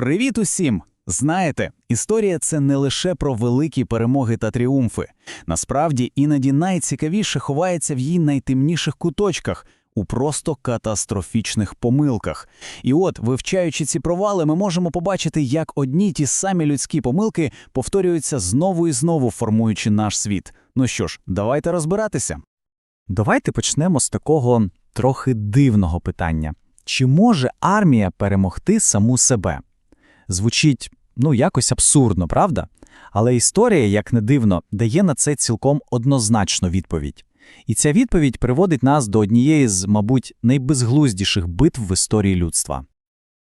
Привіт усім! Знаєте, історія це не лише про великі перемоги та тріумфи. Насправді, іноді найцікавіше ховається в її найтемніших куточках, у просто катастрофічних помилках. І от, вивчаючи ці провали, ми можемо побачити, як одні ті самі людські помилки повторюються знову і знову, формуючи наш світ. Ну що ж, давайте розбиратися. Давайте почнемо з такого трохи дивного питання: чи може армія перемогти саму себе? Звучить ну якось абсурдно, правда? Але історія, як не дивно, дає на це цілком однозначну відповідь. І ця відповідь приводить нас до однієї з, мабуть, найбезглуздіших битв в історії людства.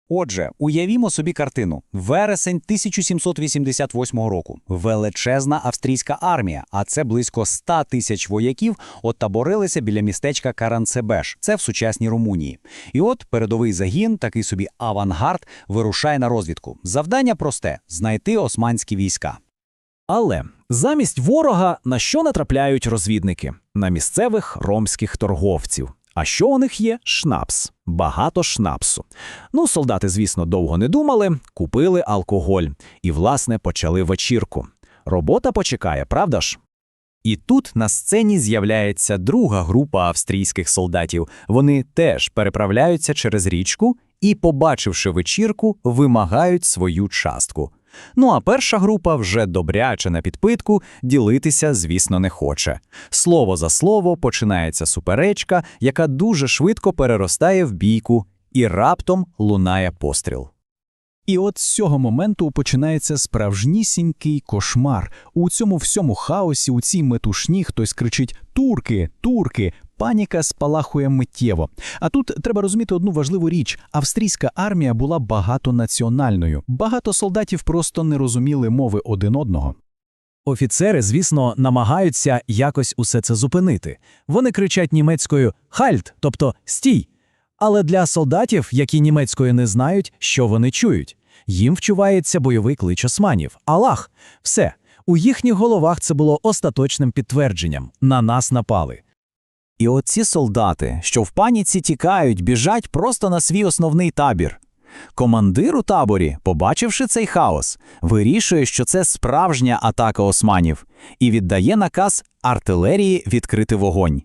Отже, уявімо собі картину. Вересень 1788 року. Величезна австрійська армія, а це близько 100 тисяч вояків, отаборилися біля містечка Каранцебеш. Це в сучасній Румунії. І от передовий загін, такий собі авангард, вирушає на розвідку. Завдання просте знайти османські війська. Але замість ворога на що натрапляють розвідники? На місцевих ромських торговців. А що у них є? Шнапс. Багато шнапсу. Ну, солдати, звісно, довго не думали, купили алкоголь і, власне, почали вечірку. Робота почекає, правда ж? І тут на сцені з'являється друга група австрійських солдатів. Вони теж переправляються через річку і, побачивши вечірку, вимагають свою частку. Ну а перша група, вже добряче на підпитку, ділитися, звісно, не хоче. Слово за слово починається суперечка, яка дуже швидко переростає в бійку, і раптом лунає постріл. І от з цього моменту починається справжнісінький кошмар. У цьому всьому хаосі, у цій метушні хтось кричить Турки, турки! Паніка спалахує миттєво. А тут треба розуміти одну важливу річ: австрійська армія була багатонаціональною. Багато солдатів просто не розуміли мови один одного. Офіцери, звісно, намагаються якось усе це зупинити. Вони кричать німецькою «Хальт», тобто стій. Але для солдатів, які німецькою не знають, що вони чують, їм вчувається бойовий клич османів Аллах. Все. У їхніх головах це було остаточним підтвердженням на нас напали. І оці солдати, що в паніці тікають, біжать просто на свій основний табір. Командир у таборі, побачивши цей хаос, вирішує, що це справжня атака османів, і віддає наказ артилерії відкрити вогонь.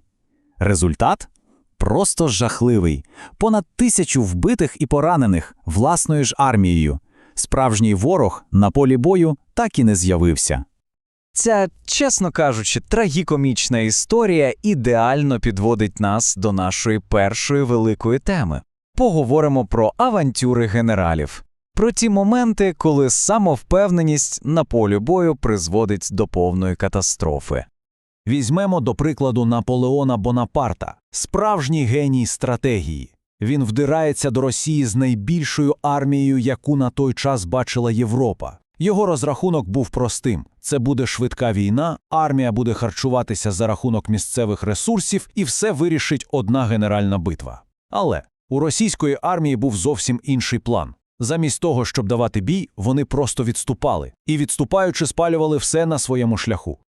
Результат просто жахливий: понад тисячу вбитих і поранених власною ж армією. Справжній ворог на полі бою так і не з'явився. Ця, чесно кажучи, трагікомічна історія ідеально підводить нас до нашої першої великої теми. Поговоримо про авантюри генералів, про ті моменти, коли самовпевненість на полі бою призводить до повної катастрофи. Візьмемо до прикладу Наполеона Бонапарта, справжній геній стратегії. Він вдирається до Росії з найбільшою армією, яку на той час бачила Європа. Його розрахунок був простим: це буде швидка війна, армія буде харчуватися за рахунок місцевих ресурсів, і все вирішить одна генеральна битва. Але у російської армії був зовсім інший план. Замість того, щоб давати бій, вони просто відступали і, відступаючи, спалювали все на своєму шляху.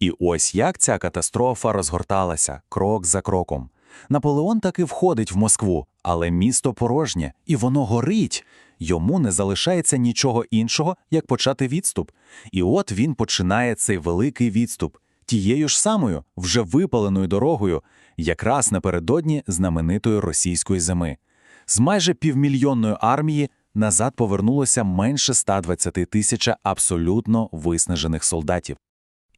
І ось як ця катастрофа розгорталася крок за кроком. Наполеон таки входить в Москву, але місто порожнє, і воно горить. Йому не залишається нічого іншого, як почати відступ. І от він починає цей великий відступ тією ж самою, вже випаленою дорогою, якраз напередодні знаменитої російської зими. З майже півмільйонної армії назад повернулося менше 120 тисяч абсолютно виснажених солдатів.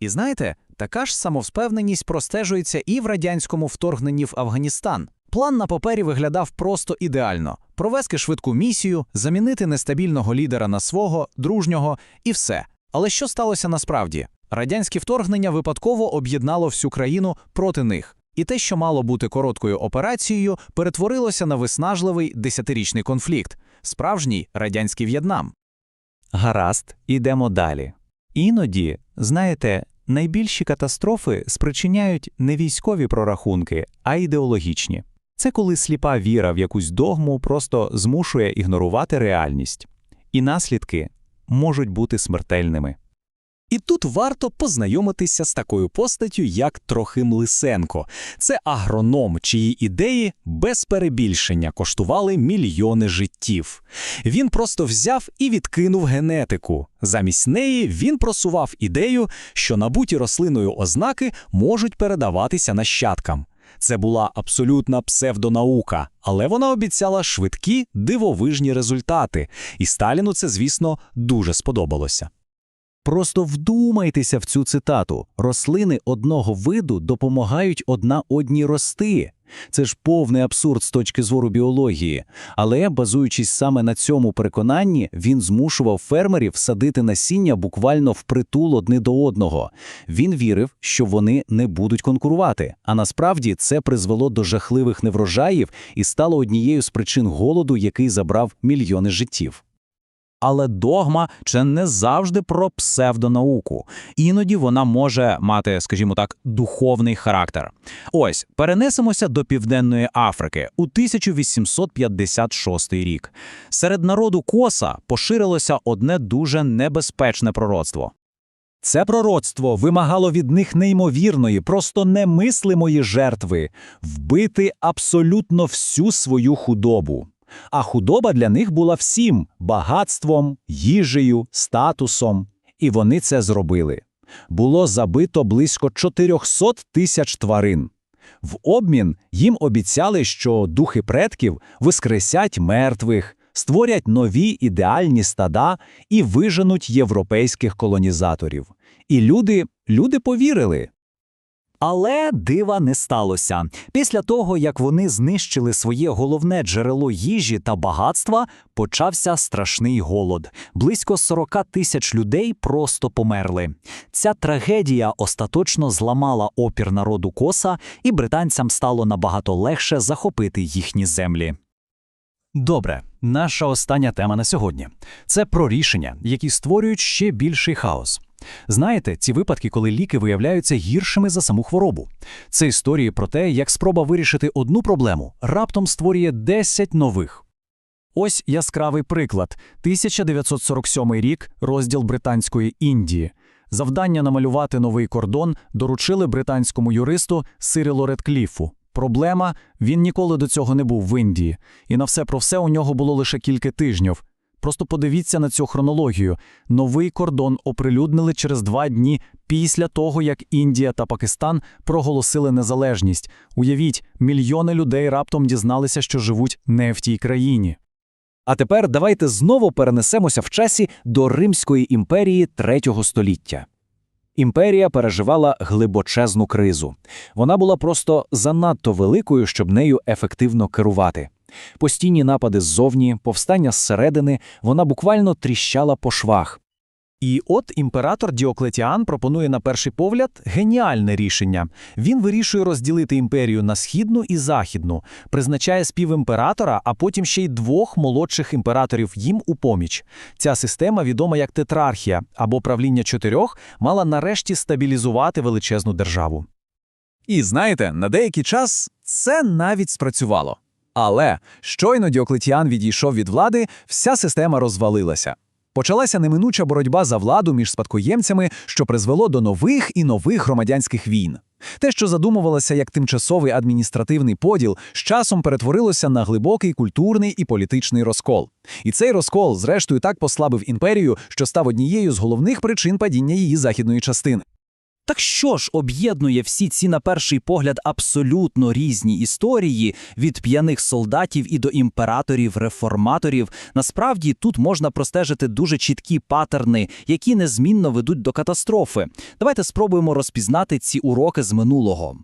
І знаєте, така ж самовпевненість простежується і в радянському вторгненні в Афганістан. План на папері виглядав просто ідеально: провести швидку місію, замінити нестабільного лідера на свого, дружнього і все. Але що сталося насправді? Радянське вторгнення випадково об'єднало всю країну проти них. І те, що мало бути короткою операцією, перетворилося на виснажливий десятирічний конфлікт, справжній радянський В'єтнам. Гаразд, ідемо далі. Іноді, знаєте, найбільші катастрофи спричиняють не військові прорахунки, а ідеологічні. Це коли сліпа віра в якусь догму просто змушує ігнорувати реальність. І наслідки можуть бути смертельними. І тут варто познайомитися з такою постаттю, як Трохим Лисенко. Це агроном, чиї ідеї без перебільшення коштували мільйони життів. Він просто взяв і відкинув генетику. Замість неї він просував ідею, що набуті рослиною ознаки можуть передаватися нащадкам. Це була абсолютна псевдонаука, але вона обіцяла швидкі, дивовижні результати, і Сталіну це, звісно, дуже сподобалося. Просто вдумайтеся в цю цитату. Рослини одного виду допомагають одна одній рости. Це ж повний абсурд з точки зору біології. Але, базуючись саме на цьому переконанні, він змушував фермерів садити насіння буквально впритул одне до одного. Він вірив, що вони не будуть конкурувати. А насправді це призвело до жахливих неврожаїв і стало однією з причин голоду, який забрав мільйони життів. Але догма це не завжди про псевдонауку. Іноді вона може мати, скажімо так, духовний характер. Ось перенесемося до Південної Африки у 1856 рік. Серед народу коса поширилося одне дуже небезпечне пророцтво. Це пророцтво вимагало від них неймовірної, просто немислимої жертви вбити абсолютно всю свою худобу. А худоба для них була всім багатством, їжею, статусом. І вони це зробили. Було забито близько 400 тисяч тварин. В обмін їм обіцяли, що духи предків воскресять мертвих, створять нові ідеальні стада і виженуть європейських колонізаторів. І люди, люди повірили. Але дива не сталося. Після того, як вони знищили своє головне джерело їжі та багатства, почався страшний голод. Близько 40 тисяч людей просто померли. Ця трагедія остаточно зламала опір народу коса, і британцям стало набагато легше захопити їхні землі. Добре, наша остання тема на сьогодні це про рішення, які створюють ще більший хаос. Знаєте, ці випадки, коли ліки виявляються гіршими за саму хворобу. Це історії про те, як спроба вирішити одну проблему раптом створює 10 нових. Ось яскравий приклад: 1947 рік, розділ Британської Індії. Завдання намалювати новий кордон доручили британському юристу Сирилу Редкліфу. Проблема він ніколи до цього не був в Індії, і на все про все у нього було лише кілька тижнів. Просто подивіться на цю хронологію. Новий кордон оприлюднили через два дні після того, як Індія та Пакистан проголосили незалежність. Уявіть, мільйони людей раптом дізналися, що живуть не в тій країні. А тепер давайте знову перенесемося в часі до Римської імперії третього століття. Імперія переживала глибочезну кризу. Вона була просто занадто великою, щоб нею ефективно керувати. Постійні напади ззовні, повстання зсередини, вона буквально тріщала по швах. І от імператор Діоклетіан пропонує на перший погляд геніальне рішення. Він вирішує розділити імперію на східну і західну, призначає співімператора, а потім ще й двох молодших імператорів їм у поміч. Ця система, відома як тетрархія або правління чотирьох, мала нарешті стабілізувати величезну державу. І знаєте, на деякий час це навіть спрацювало. Але щойно Діоклетіан відійшов від влади, вся система розвалилася. Почалася неминуча боротьба за владу між спадкоємцями, що призвело до нових і нових громадянських війн. Те, що задумувалося як тимчасовий адміністративний поділ, з часом перетворилося на глибокий культурний і політичний розкол. І цей розкол, зрештою, так послабив імперію, що став однією з головних причин падіння її західної частини. Так що ж об'єднує всі ці, на перший погляд, абсолютно різні історії від п'яних солдатів і до імператорів, реформаторів? Насправді тут можна простежити дуже чіткі патерни, які незмінно ведуть до катастрофи. Давайте спробуємо розпізнати ці уроки з минулого.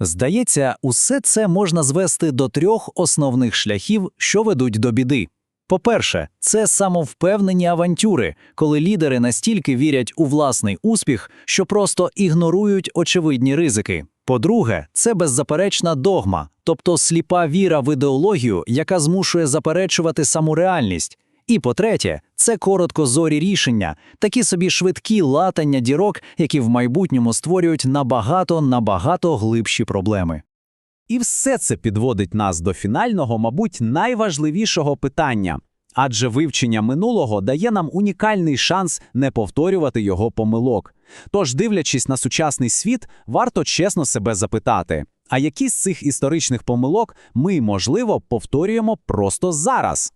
Здається, усе це можна звести до трьох основних шляхів, що ведуть до біди. По-перше, це самовпевнені авантюри, коли лідери настільки вірять у власний успіх, що просто ігнорують очевидні ризики. По-друге, це беззаперечна догма, тобто сліпа віра в ідеологію, яка змушує заперечувати саму реальність. І по-третє, це короткозорі рішення, такі собі швидкі латання дірок, які в майбутньому створюють набагато набагато глибші проблеми. І все це підводить нас до фінального, мабуть, найважливішого питання. Адже вивчення минулого дає нам унікальний шанс не повторювати його помилок. Тож, дивлячись на сучасний світ, варто чесно себе запитати, а які з цих історичних помилок ми, можливо, повторюємо просто зараз?